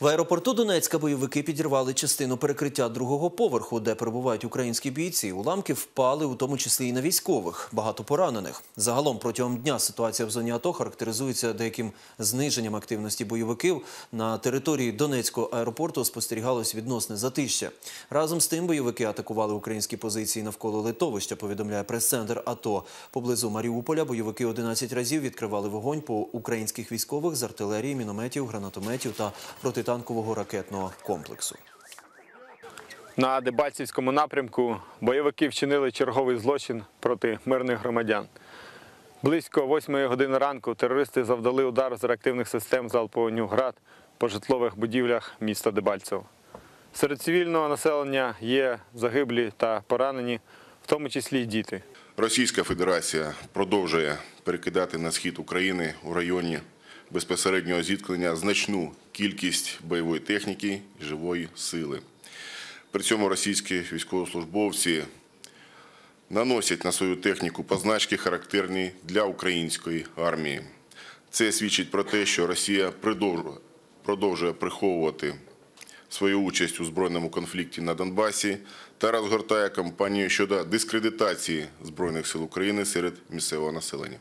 В аеропорту Донецька бойовики підірвали частину перекриття другого поверху, де перебувають українські бійці. Уламки впали, у тому числі і на військових. Багато поранених. Загалом протягом дня ситуація в зоні АТО характеризується деяким зниженням активності бойовиків. На території Донецького аеропорту спостерігалось відносне затища. Разом з тим бойовики атакували українські позиції навколо литовища. Повідомляє прес-центр АТО. Поблизу Маріуполя бойовики 11 разів відкривали вогонь по українських військових з артилерії, мінометів, гранатометів та протитанкового ракетного комплексу. На Дебальцівському напрямку бойовики вчинили черговий злочин проти мирних громадян. Близько 8 години ранку терористи завдали удар з реактивних систем залпового «Град» по житлових будівлях міста Дебальцево. Серед цивільного населення є загиблі та поранені, в тому числі й діти. Російська Федерація продовжує перекидати на схід України у районі безпосереднього зіткнення значну кількість бойової техніки і живої сили. При цьому російські військовослужбовці наносять на свою техніку позначки, характерні для української армії. Це свідчить про те, що Росія продовжує- приховувати свою участь у збройному конфлікті на Донбасі та розгортає кампанію щодо дискредитації Збройних сил України серед місцевого населення.